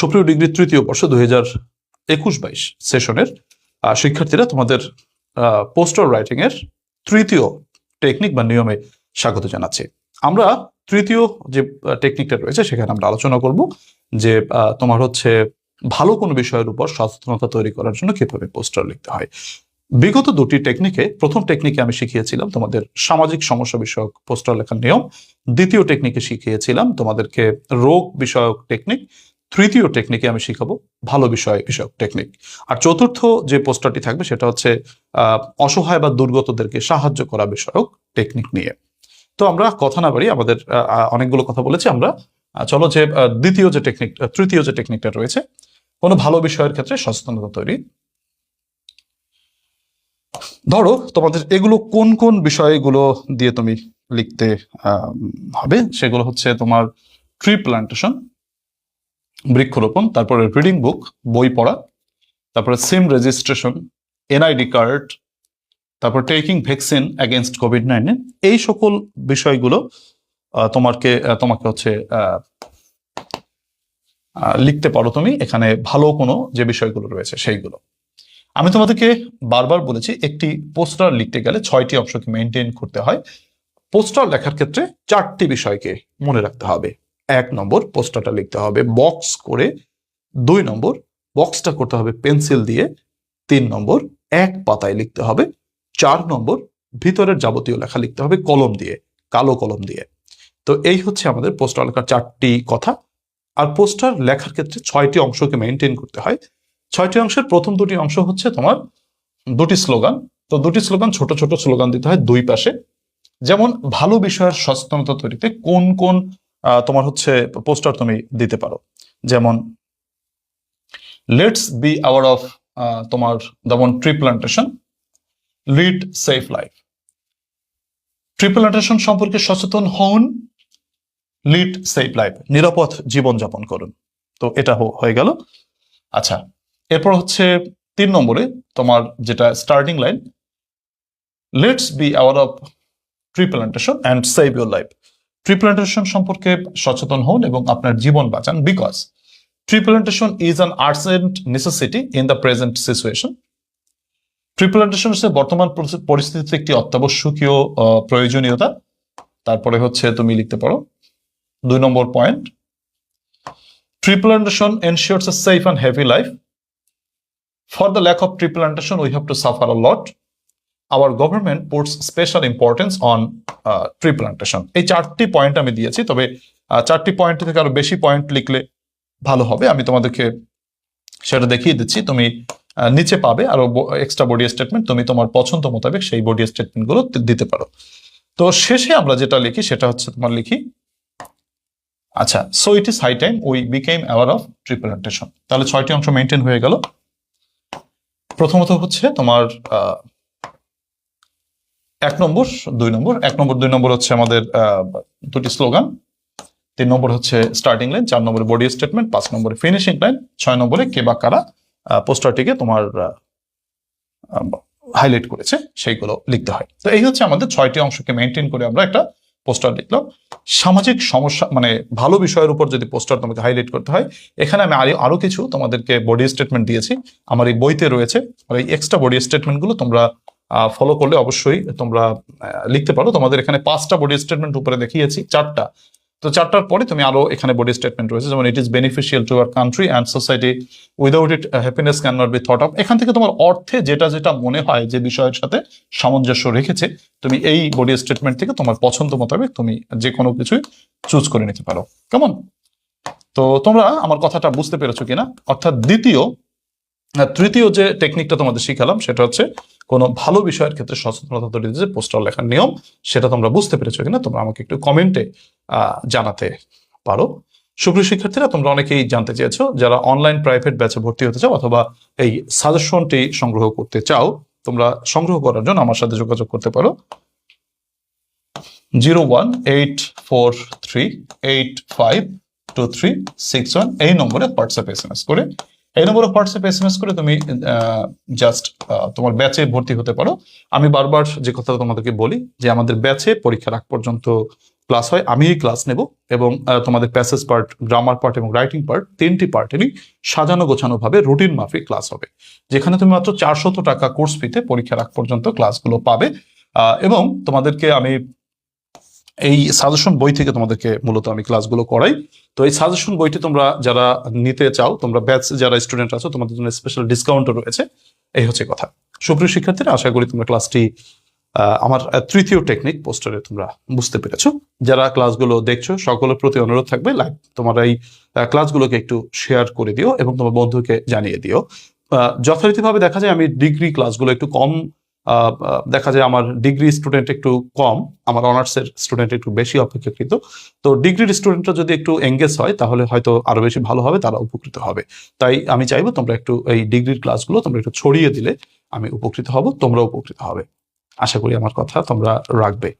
সুপ্রিয় ডিগ্রি তৃতীয় বর্ষ দুই হাজার একুশ বাইশ সেশনের শিক্ষার্থীরা তোমাদের পোস্টার রাইটিং এর তৃতীয় টেকনিক বা নিয়মে স্বাগত জানাচ্ছি। আমরা তৃতীয় যে টেকনিকটা রয়েছে সেখানে আমরা আলোচনা করব যে তোমার হচ্ছে ভালো কোনো বিষয়ের উপর সচেতনতা তৈরি করার জন্য কীভাবে পোস্টার লিখতে হয়। বিগত দুটি টেকনিকে, প্রথম টেকনিকে আমি শিখিয়েছিলাম তোমাদের সামাজিক সমস্যা বিষয়ক পোস্টার লেখার নিয়ম। দ্বিতীয় টেকনিকে শিখিয়েছিলাম তোমাদেরকে রোগ বিষয়ক টেকনিক। তৃতীয় টেকনিকে আমি শিখাবো ভালো বিষয় বিষয়ক টেকনিক আর চতুর্থ যে পোস্টারটি থাকবে সেটা হচ্ছে অসহায় বা দুর্গতদেরকে সাহায্য করা বিষয়ক টেকনিক নিয়ে। তো আমরা কথা না বাড়ি আমাদের অনেকগুলো কথা বলেছি আমরা। চলো যে দ্বিতীয় যে টেকনিক তৃতীয় যে টেকনিকটা রয়েছে, কোনো ভালো বিষয়ের ক্ষেত্রে সচেতনতা তৈরি। ধরো তোমাদের এগুলো কোন কোন বিষয়গুলো দিয়ে তুমি লিখতে হবে? সেগুলো হচ্ছে তোমার ট্রি প্লান্টেশন বৃক্ষরোপণ, তারপরে রিডিং বুক বই পড়া, তারপরে সিম রেজিস্ট্রেশন এনআইডি কার্ড তারপর taking vaccine against COVID nineteen এই সকল বিষয়গুলো তোমাকে তোমাকে হচ্ছে লিখতে পারো তুমি। এখানে ভালো কোনো যে বিষয়গুলো রয়েছে সেইগুলো। আমি তোমাদেরকে বারবার বলেছি, একটি পোস্টার লিখতে গেলে ছয়টি অংশকে মেনটেন করতে হয়। পোস্টার লেখার ক্ষেত্রে চারটি বিষয়কে মনে রাখতে হবে। এক নম্বর পোস্টারটা লিখতে হবে, বক্স করে দুই নম্বর বক্সটা করতে হবে পেন্সিল দিয়ে, তিন নম্বর এক পাতায় লিখতে হবে, চার নম্বর ভিতরের যাবতীয় লেখা লিখতে হবে কলম দিয়ে, কালো কলম দিয়ে। তো এই হচ্ছে আমাদের পোস্টার লেখার চারটি কথা। আর পোস্টার লেখার ক্ষেত্রে ছয়টি অংশকে মেনটেন করতে হয়। ছয়টি অংশের প্রথম দুটি অংশ হচ্ছে তোমার দুটি স্লোগান। তো দুটি স্লোগান ছোট ছোট স্লোগান দিতে হয় দুই পাশে। যেমন, ভালো বিষয়ের সচেতনতা তৈরিতে কোন কোন তোমার হচ্ছে পোস্টার তুমি দিতে পারো। যেমন লেটস বি আওয়ার অফ তোমার যেমন tree plantation lead safe life tree plantation সম্পর্কে সচেতন হন লিড সেফ লাইফ নিরাপদ জীবনযাপন করুন। তো এটা হয়ে গেল। আচ্ছা এরপর হচ্ছে তিন নম্বরে তোমার যেটা starting line let's be aware of tree plantation and save your life tree plantation সম্পর্কে সচেতন হন এবং আপনার জীবন বাঁচান because tree plantation is an urgent necessity in the present situation tree plantation হচ্ছে বর্তমান পরিস্থি- পরিস্থিতিতে একটি অত্যাবশ্যকীয় প্রয়োজনীয়তা। তারপরে হচ্ছে তুমি লিখতে পারো। দুই নম্বর point tree plantation ensures a safe and heavy life for the lack of tree plantation we have to suffer a lot our government puts special importance on tree plantation এই চারটি পয়েন্ট আমি দিয়েছি, তবে চারটি পয়েন্ট থেকে আরও বেশি point লিখলে ভালো হবে। আমি তোমাদেরকে সেটা দেখিয়ে দিচ্ছি। তুমি নিচে পাবে, আরও এক্সট্রা বডি স্টেটমেন্ট তুমি তোমার পছন্দ মোতাবেক সেই বডি স্টেটমেন্টগুলো দিতে পারো। তো শেষে আমরা যেটা লিখি, সেটা হচ্ছে তোমার লিখি আচ্ছা so it is high time we became aware of tree plantation তাহলে ছয়টি অংশ মেনটেন হয়ে গেল। প্রথমত হচ্ছে তোমার এক নম্বর, দুই নম্বর। এক নম্বর, দুই নম্বর হচ্ছে আমাদের দুটি স্লোগান। তিন নম্বর হচ্ছে স্টার্টিং লাইন চার নম্বরে বডি স্টেটমেন্ট পাঁচ নম্বরে ফিনিশিং লাইন ছয় নম্বরে কে বা কারা পোস্টারটিকে তোমার হাইলাইট করেছে, সেইগুলো লিখতে হয়। তো এই হচ্ছে আমাদের ছয়টি অংশকে মেনটেন করে আমরা একটা পোস্টার লিখলাম। সামাজিক সমস্যা মানে ভালো বিষয়ের উপর যদি পোস্টার তোমাকে হাইলাইট করতে হয়, এখানে আমি আরও আরও কিছু তোমাদেরকে বডি স্টেটমেন্ট দিয়েছি। আমার এই বইতে রয়েছে, আর এই এক্সট্রা বডি স্টেটমেন্টগুলো তোমরা ফলো করলে অবশ্যই তোমরা লিখতে পারো। তোমাদের এখানে পাঁচটা বডি স্টেটমেন্ট উপরে দেখিয়েছি, চারটা। তো চারটার পরে তুমি আরও এখানে বডি স্টেটমেন্ট রয়েছে, যেমন it is beneficial to our country and society without it happiness can not be thought of এখান থেকে তোমার অর্থে যেটা যেটা মনে হয় যে বিষয়ের সাথে সামঞ্জস্য রেখেছে, তুমি এই বডি স্টেটমেন্ট থেকে তোমার পছন্দ মোতাবেক তুমি যে কোনো কিছুই চুজ করে নিতে পারো। কেমন? তো তোমরা আমার কথাটা বুঝতে পেরেছ কিনা? অর্থাৎ দ্বিতীয় তৃতীয় যে টেকনিকটা তোমাদের শিখালাম, সেটা হচ্ছে কোনো ভালো বিষয়ের ক্ষেত্রে সচেতনতা তৈরি যে পোস্টার লেখার নিয়ম, সেটা তোমরা বুঝতে পেরেছ কিনা, তোমরা আমাকে একটু কমেন্টে জানাতে পারো। সুপ্রিয় শিক্ষার্থীরা, তোমরা অনেকেই জানতে চেয়েছো, যারা অনলাইন প্রাইভেট ব্যাচে ভর্তি হতে চাও অথবা এই সাজেশনটি সংগ্রহ করতে চাও, তোমরা সংগ্রহ করার জন্য আমার সাথে যোগাযোগ করতে পারো। Zero one eight four three eight five two three six one, এই নম্বরে হোয়াটসঅ্যাপ এস করে এই নম্বরে হোয়াটসঅ্যাপ এস এম এস করে তুমি জাস্ট তোমার ব্যাচে ভর্তি হতে পারো। আমি বারবার যে কথাটা তোমাদেরকে বলি, যে আমাদের ব্যাচে পরীক্ষার আগ পর্যন্ত ক্লাস হয়, আমিই ক্লাস নেব এবং তোমাদের প্যাসেজ পার্ট গ্রামার পার্ট এবং রাইটিং পার্ট তিনটি পার্টেরই সাজানো গোছানো ভাবে রুটিন মাফিক ক্লাস হবে। যেখানে তুমি মাত্র চারশত টাকা কোর্স ফিতে পরীক্ষার আগ পর্যন্ত ক্লাসগুলো পাবে। এবং তোমাদেরকে আমি এই সাজেশন বই থেকে তোমাদেরকে মূলত আমি ক্লাসগুলো করাই। তো এই সাজেশন বইটি তোমরা যারা নিতে চাও, তোমরা ব্যাচ যারা স্টুডেন্ট আছো, তোমাদের জন্য স্পেশাল ডিসকাউন্টও রয়েছে। এই হচ্ছে কথা। সুপ্রিয় শিক্ষার্থীরা, আশা করি তোমরা ক্লাসটি আমার তৃতীয় টেকনিক পোস্টারে তোমরা বুঝতে পেরেছ। যারা ক্লাসগুলো দেখছ, সকলের প্রতি অনুরোধ থাকবে লাইক তোমার এই ক্লাসগুলোকে একটু শেয়ার করে দিও এবং তোমার বন্ধুকে জানিয়ে দিও। যথারীতিভাবে দেখা যায়, আমি ডিগ্রি ক্লাসগুলো একটু কম দেখা যায় আমার ডিগ্রি স্টুডেন্ট একটু কম, আমার অনার্সের স্টুডেন্ট একটু বেশি অপেক্ষাকৃত। তো ডিগ্রির স্টুডেন্টরা যদি একটু এঙ্গেজ হয়, তাহলে হয়তো আরও বেশি ভালো হবে, তারা উপকৃত হবে। তাই আমি চাইব তোমরা একটু এই ডিগ্রির ক্লাসগুলো তোমরা একটু ছড়িয়ে দিলে, আমি উপকৃত হব তোমরা উপকৃত হবে। আশা করি আমার কথা তোমরা রাখবে।